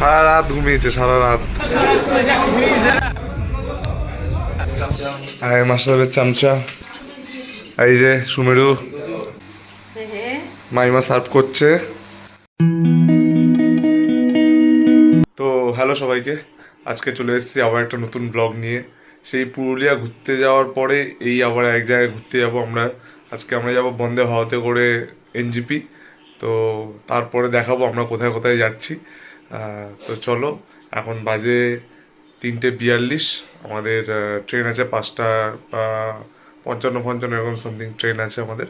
সারা রাত ঘুমিয়েছে সারা রাত আয় মাস্টারের চামচা। এই যে, সুমেরু। মাইমা সার্ভ করছে। তো, হ্যালো সবাইকে। আজকে চলে এসেছি আবার একটা নতুন ব্লগ নিয়ে। সেই পুরুলিয়া ঘুরতে যাওয়ার পরে এই আবার এক জায়গায় ঘুরতে যাব আমরা। আজকে আমরা যাব বন্দে ভারতে করে এনজিপি। তো, তারপরে দেখাবো আমরা কোথায় কোথায় যাচ্ছি। তো চলো, এখন বাজে তিনটে বিয়াল্লিশ। আমাদের ট্রেন আছে পাঁচটা বা পঞ্চান্ন পঞ্চান্ন, এরকম সামথিং ট্রেন আছে আমাদের।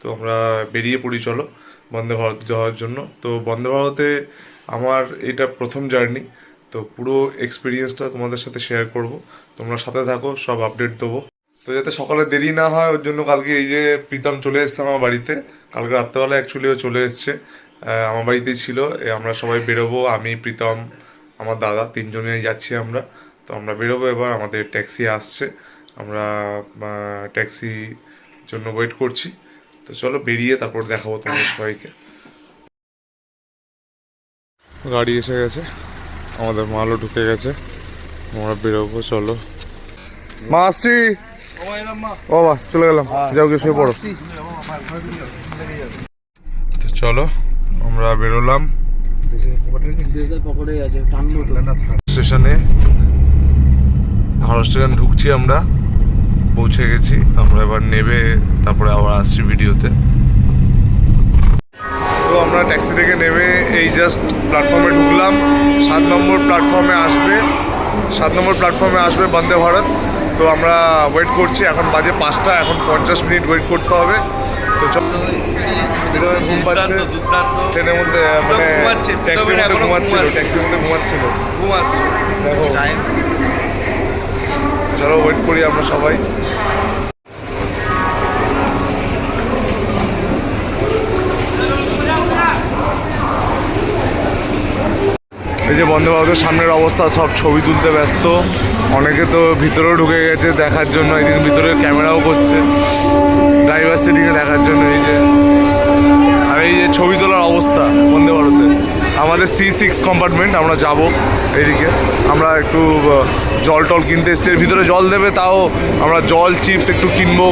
তো আমরা বেরিয়ে পড়ি, চলো, বন্দে ভারত যাওয়ার জন্য। তো বন্দে ভারতে আমার এটা প্রথম জার্নি তো পুরো এক্সপিরিয়েন্সটা তোমাদের সাথে শেয়ার করব। তোমরা সাথে থাকো, সব আপডেট দেবো। তো যাতে সকালে দেরি না হয়, ওর জন্য কালকে এই যে প্রীতম চলে এসছে আমার বাড়িতে। কালকে রাত্রেবেলা অ্যাকচুয়ালিও চলে এসছে। আমার বাড়িতেই ছিল। আমরা সবাই বেরোবো। আমি, প্রীতম, আমার দাদা তিনজনেই যাচ্ছি আমরা। তো আমরা বেরোবো এবার। আমাদের ট্যাক্সি আসছে। আমরা ট্যাক্সি জন্য ওয়েট করছি। তো চলো বেরিয়ে তারপর দেখাবো তোমাদের সবাইকে। গাড়ি এসে গেছে। আমাদের মালও ঢুকে গেছে। আমরা বেরোবো, চলো। মা, আসছি। ও চলে গেলাম। যাও গিয়ে শুয়ে পড়ো। চলো। আমরা বেরোলাম। স্টেশনে। ভারত স্টেশন ঢুকছি আমরা। পৌঁছে গেছি। আমরা এবার নেবে, তারপরে আবার আসছি ভিডিওতে। তো আমরা ট্যাক্সি থেকে নেমে এই জাস্ট প্ল্যাটফর্মে ঢুকলাম। সাত নম্বর প্ল্যাটফর্মে আসবে। সাত নম্বর প্ল্যাটফর্মে আসবে বন্দে ভারত। তো আমরা ওয়েট করছি। এখন বাজে পাঁচটা। এখন পঞ্চাশ মিনিট ওয়েট করতে হবে। তো চল। ঘুম পাচ্ছে। ট্রেনের মধ্যে মানে ট্যাক্সির মধ্যে ঘুমাচ্ছিল ট্যাক্সির মধ্যে ঘুমাচ্ছিল। দেখো। চলো ওয়েট করি আমরা সবাই। এই যে ভারতের সামনের অবস্থা, সব ছবি তুলতে ব্যস্ত। অনেকে তো ভিতরেও ঢুকে গেছে দেখার জন্য এদিকে ভিতরে ক্যামেরাও করছে ড্রাইভার সিটিংয়ে দেখার জন্য এই যে। আর এই যে ছবি তোলার অবস্থা, বন্দে ভারতে আমাদের সি সিক্স কম্পার্টমেন্ট আমরা যাব এইদিকে আমরা একটু জল টল কিনতে এসছি। ভিতরে জল দেবে, তাও আমরা জল চিপস একটু কিনবো।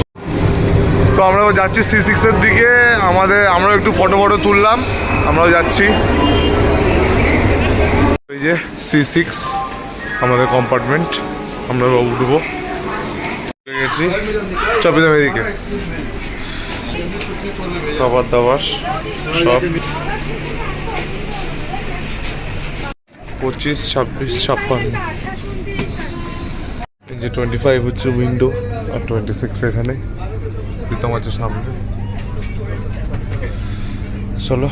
তো আমরা যাচ্ছি সি সিক্সের দিকে। আমাদের, আমরাও একটু ফটো ফটো তুললাম। আমরাও যাচ্ছি। এই যে সি সিক্স আমাদের কম্পার্টমেন্ট আমরা উঠবো উঠে গেছি। চপিদাম এদিকে। খাবার দাবার, সব। পঁচিশ, ছাব্বিশ, ছাপ্পান্ন। যে টোয়েন্টি ফাইভ হচ্ছে উইন্ডো আর টোয়েন্টি সিক্স এখানে। প্রীতম আছে সামনে। চলো।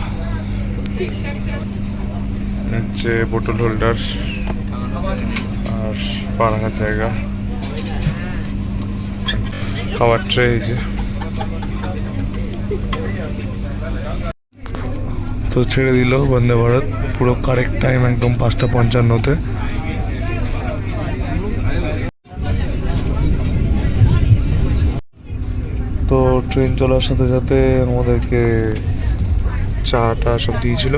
হচ্ছে বোটল হোল্ডার আর পা রাখার জায়গা। খাবার ট্রে এই যে। তো ছেড়ে দিল বন্দে ভারত। পুরো কারেক্ট টাইম একদম পাঁচটা পঞ্চান্নতে। তো ট্রেন চলার সাথে সাথে আমাদেরকে চাটা সব দিয়েছিল।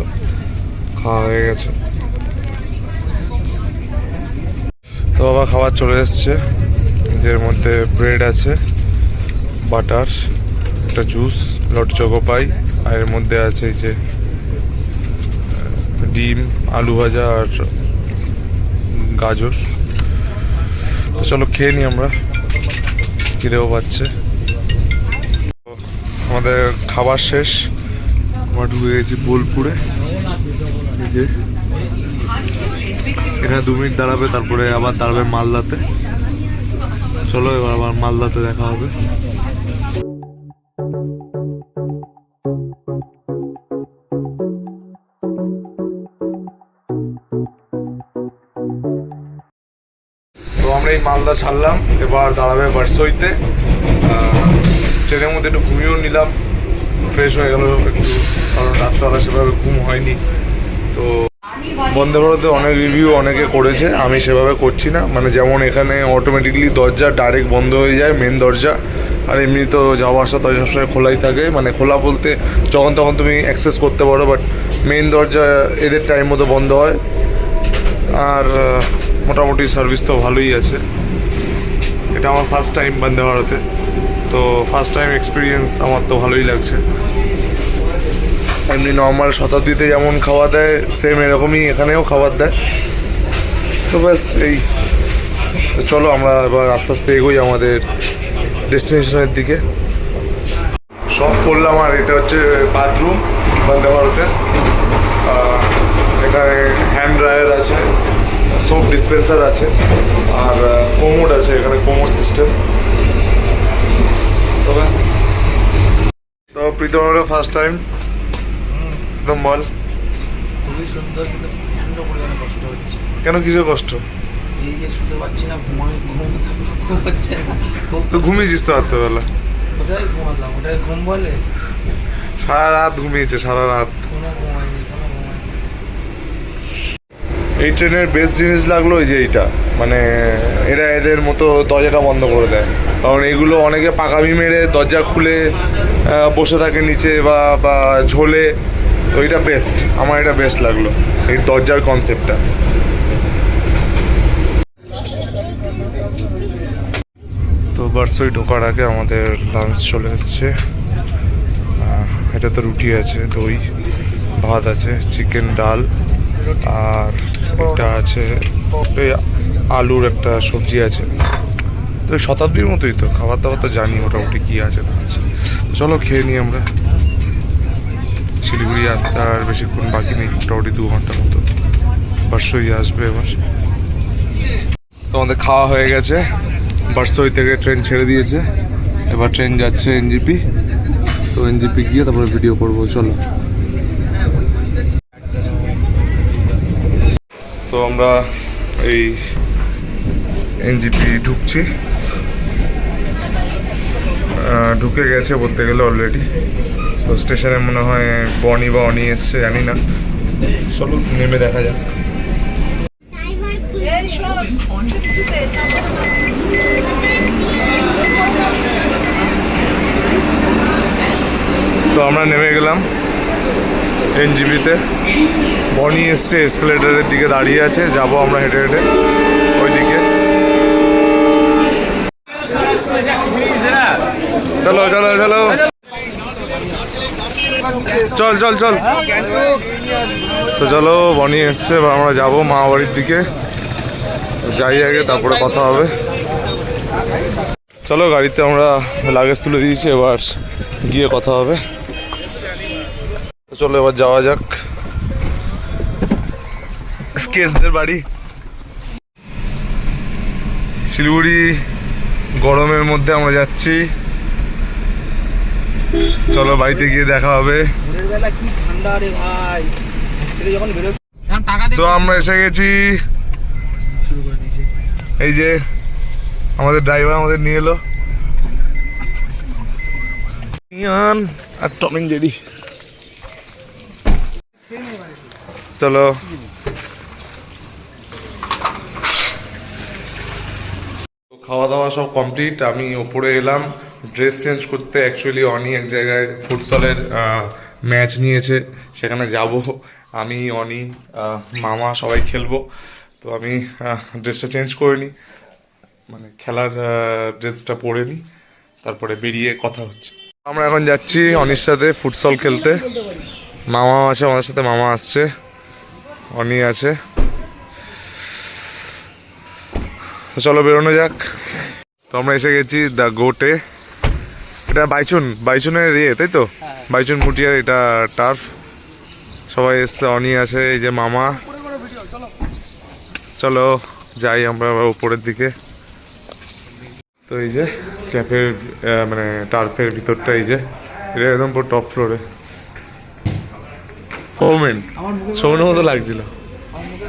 খাওয়া হয়ে গেছে। তো বাবা খাবার চলে এসছে। এর মধ্যে ব্রেড আছে বাটার একটা জুস লট চকো পাই আর এর মধ্যে আছে এই যে ডিম, আলু ভাজা আর গাজর। তো চলো খেয়ে নিই আমরা। খিদেও পাচ্ছে। আমাদের খাবার শেষ। আমরা ঢুকে গেছি বোলপুরে। যে এখানে দু মিনিট দাঁড়াবে, তারপরে আবার দাঁড়াবে মালদাতে। চলো, এবার আবার মালদাতে দেখা হবে। আমরা এই মালদা ছাড়লাম, এবার দাঁড়াবে বারসইতে। ট্রেনের মধ্যে একটু ঘুমিয়েও নিলাম, ফ্রেশ হয়ে গেল, একটু, কারণ রাত্রবেলা সেভাবে ঘুম হয়নি। তো বন্দে ভারতে অনেক রিভিউ অনেকে করেছে, আমি সেভাবে করছি না। মানে যেমন এখানে অটোমেটিকলি দরজা ডাইরেক্ট বন্ধ হয়ে যায় মেন দরজা। আর এমনি তো যাওয়া আসা তো সবসময় খোলাই থাকে। মানে খোলা বলতে যখন তখন তুমি অ্যাক্সেস করতে পারো বাট মেন দরজা এদের টাইম মতো বন্ধ হয়। আর মোটামুটি সার্ভিস তো ভালোই আছে। এটা আমার ফার্স্ট টাইম বন্দে ভারতে তো ফার্স্ট টাইম এক্সপিরিয়েন্স আমার তো ভালোই লাগছে। এমনি নর্মাল শতাব্দীতে যেমন খাওয়া দেয় সেম এরকমই এখানেও খাবার দেয়। তো ব্যাস এই। চলো আমরা এবার আস্তে আস্তে এগোই আমাদের ডেস্টিনেশনের দিকে। সব করলাম আর এটা হচ্ছে বাথরুম বন্দে ভারতে আহ, এখানে হ্যান্ড ড্রায়ার আছে সোপ ডিসপেন্সার আছে আর কোমোড আছে এখানে কোমোড সিস্টেম তো ব্যাস। তো প্রীতমেরও ফার্স্ট টাইম একদম বল। খুবই সুন্দর কিন্তু প্রচণ্ড পরিমাণে কষ্ট হচ্ছে। কেন কিছু কষ্ট? এই যে শুতে পারছি না ঘুমাই ঘুম হচ্ছে না। তো ঘুমিয়েছিস তো রাত্রেবেলা? কোথায় ঘুমালাম? ওটাই ঘুম বলে? সারা রাত ঘুমিয়েছে সারা রাত। এই ট্রেনের বেস্ট জিনিস লাগল ওই যে এইটা। মানে এরা এদের মতো দরজাটা বন্ধ করে দেয়। কারণ এগুলো অনেকে পাকামি মেরে দরজা খুলে বসে থাকে নিচে বা বা ঝোলে। তো এটা বেস্ট আমার এটা বেস্ট লাগল এই দরজার কনসেপ্টটা তো বার্সই ঢোকার আগে আমাদের লাঞ্চ চলে এসছে। আহ, এটাতে রুটি আছে দই ভাত আছে চিকেন ডাল আর এটা আছে আলুর একটা সবজি আছে। তো শতাব্দীর মতোই তো খাবার দাবার তো জানি মোটামুটি কি আছে না আছে। চলো খেয়ে নিই আমরা। শিলিগুড়ি আসতে আর বেশিক্ষণ বাকি নেই, মোটামুটি দু ঘণ্টার মতো। বার্সই আসবে এবার। তো আমাদের খাওয়া হয়ে গেছে। বার্সই থেকে ট্রেন ছেড়ে দিয়েছে। এবার ট্রেন যাচ্ছে এনজিপি। তো এনজিপি গিয়ে তারপরে ভিডিও করব, চলো। তো আমরা এই এনজিপি ঢুকছি। ঢুকে গেছে বলতে গেলে অলরেডি তো স্টেশনে মনে হয় বনি বা অনি এসছে, জানি না। চলো, নেমে দেখা যাক। তো আমরা নেমে গেলাম এনজিবিতে। বনি এসছে এসকেলেটারের দিকে দাঁড়িয়ে আছে, যাব আমরা হেঁটে হেঁটে ওইদিকে চলো চলো চলো চল চল চল। তো চলো, বনি এসছে, এবার আমরা যাব মা বাড়ির দিকে। যাই আগে, তারপরে কথা হবে। চলো, গাড়িতে আমরা লাগেজ তুলে দিয়েছি, এবার গিয়ে কথা হবে। চলো, এবার যাওয়া যাক। স্কেচদের বাড়ি। শিলিগুড়ি গরমের মধ্যে আমরা যাচ্ছি। চলো বাড়িতে গিয়ে দেখা হবে। তো আমরা এসে গেছি। শুরু করে দিয়েছে। এই যে আমাদের ড্রাইভার আমাদের নিয়ে এলো। ইয়ান আর টম এন্ড জেরি। চলো। খাওয়া দাওয়া সব কমপ্লিট আমি ওপরে এলাম। ড্রেস চেঞ্জ করতে অ্যাকচুয়ালি অনি এক জায়গায় ফুটসলের ম্যাচ নিয়েছে। সেখানে যাব। আমি, অনি মামা সবাই খেলব। তো আমি ড্রেসটা চেঞ্জ করে নিই। মানে খেলার ড্রেসটা পরে নিই। তারপরে বেরিয়ে কথা হচ্ছে। আমরা এখন যাচ্ছি অনির সাথে ফুটসল খেলতে। মামা আছে আমাদের সাথে, মামা আসছে। অনি আছে। চলো বেরোনো যাক। তো আমরা এসে গেছি দ্য গোটে। এটা বাইচুন বাইচুনের ইয়ে তাই তো? বাইচুন মুটিয়ার এটা টার্ফ সবাই এসছে অনি আছে এই যে মামা। চলো যাই আমরা আবার উপরের দিকে। তো এই যে ক্যাফের মানে টার্ফের ভিতরটা এই যে। এটা একদম পুরো টপ ফ্লোরে ওমেন সৌনের মতো লাগছিল। আমার মুখের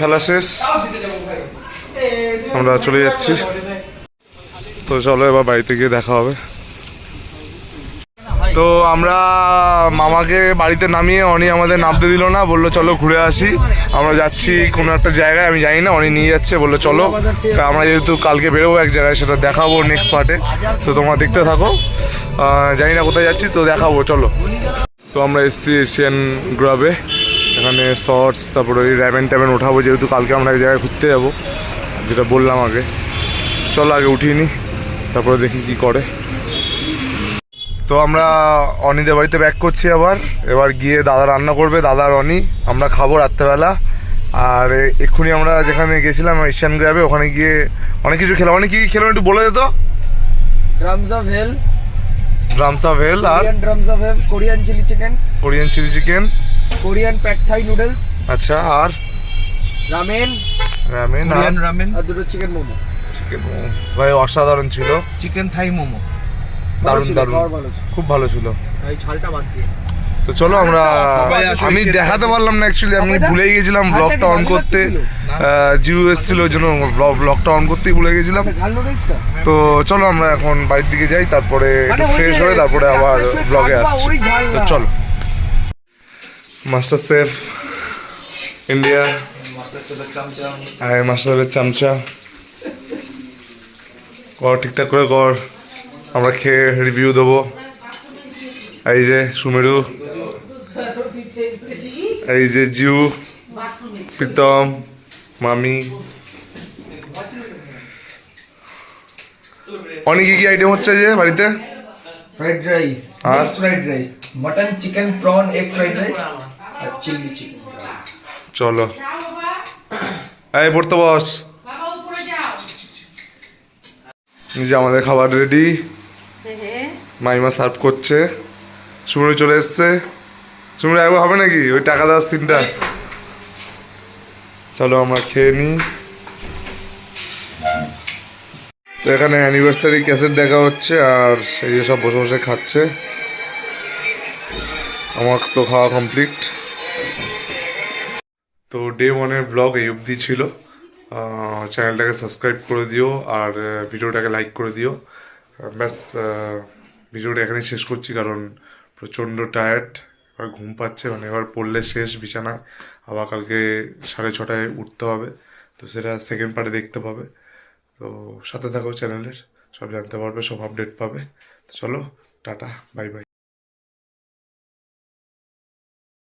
খেলা শেষ। আমরা চলে যাচ্ছি। তো চলো এবার বাড়িতে গিয়ে দেখা হবে। তো আমরা মামাকে বাড়িতে নামিয়ে অনি আমাদের নামতে দিল না, বলল চলো ঘুরে আসি। আমরা যাচ্ছি কোনো একটা জায়গায়, আমি জানি না, অনি নিয়ে যাচ্ছে, বলল চলো। তা আমরা যেহেতু কালকে বেরোবো এক জায়গায়, সেটা দেখাবো নেক্সট পার্টে তো তোমরা দেখতে থাকো। জানি না কোথায় যাচ্ছি, তো দেখাবো, চলো। তো আমরা এসছি এশিয়ান গ্রাবে এখানে শর্টস তারপরে ওই র্যাবেন ট্যাবেন উঠাবো, যেহেতু কালকে আমরা এক জায়গায় ঘুরতে যাব, যেটা বললাম আগে। চলো আগে উঠিয়ে নি, তারপরে দেখি কি করে। তো আমরা অনিদের বাড়িতে ব্যাক করছি আবার। এবার গিয়ে দাদা রান্না করবে, দাদা অনি। আমরা খাব রাত্রেবেলা। আর এক্ষুনি আমরা যেখানে গেছিলাম এশিয়ান গ্রাবে ওখানে গিয়ে অনেক কিছু খেলাম। অনেক কি খেলাম একটু বলে দিত ড্রামস অফ হেল ড্রামসা hell R Korean drums of hell Korean chilli chicken Korean chilli chicken Korean pack Thai noodles আচ্ছা আর রামেন রামেন আর কোরিয়ান রামেন আর দুটো চিকেন মোমো। চিকেন মোমো। ভাই অসাধারণ ছিল। Chicken Thai momo. দারুণ দারুণ। দারুণ খুব ভালো ছিল। ভাই ঝালটা বাদ দিয়ে। তো চলো আমরা আমি দেখাতে পারলাম না অ্যাকচুয়ালি আমি ভুলে গেছিলাম ব্লগটা অন করতে। জিও এসেছিল ওই জন্য ব্লগটা অন করতেই ভুলে গেছিলাম। তো চলো আমরা এখন বাড়ির দিকে যাই তারপরে মানে একটু ফ্রেশ হয়ে তারপরে আবার ব্লগে আসছি। তো চলো। মাস্টার সেফ ইন্ডিয়া হ্যাঁ মাস্টার শেফের চামচা কর ঠিকঠাক করে কর। আমরা খেয়ে রিভিউ দেবো। এই যে সুমেরু। এই যে জিউ প্রীতম মামি। অনেক কি কি আইটেম হচ্ছে যে বাড়িতে? ফ্রাইড রাইস আর? Fried rice mutton chicken prawn egg fried rice আর চিলি চিকেন চলো। এই পড়তে বস। বাবা উপরে যাও এই যে আমাদের খাবার রেডি মাইমা সার্ভ করছে। সুমনি চলে এসছে। সুমনি একবার হবে নাকি? ওই টাকা দেওয়ার সিনটা? চলো আমরা খেয়ে নিই। তো এখানে অ্যানিভার্সারি ক্যাসেট দেখা হচ্ছে আর এই যে সব বসে বসে খাচ্ছে। আমার তো খাওয়া কমপ্লিট তো ডে ওয়ানের ব্লগ এই অবধি ছিল। চ্যানেলটাকে সাবস্ক্রাইব করে দিও আর ভিডিওটাকে লাইক করে দিও। ব্যাস ভিডিওটা এখানেই শেষ করছি কারণ প্রচণ্ড টায়ার্ড এবার ঘুম পাচ্ছে মানে এবার পড়লে শেষ বিছানায় আবার কালকে সাড়ে ছটায় উঠতে হবে, তো সেটা সেকেন্ড পার্টে দেখতে পাবে। তো সাথে থাকো চ্যানেলের সব জানতে পারবে, সব আপডেট পাবে। তো চলো, টাটা বাই বাই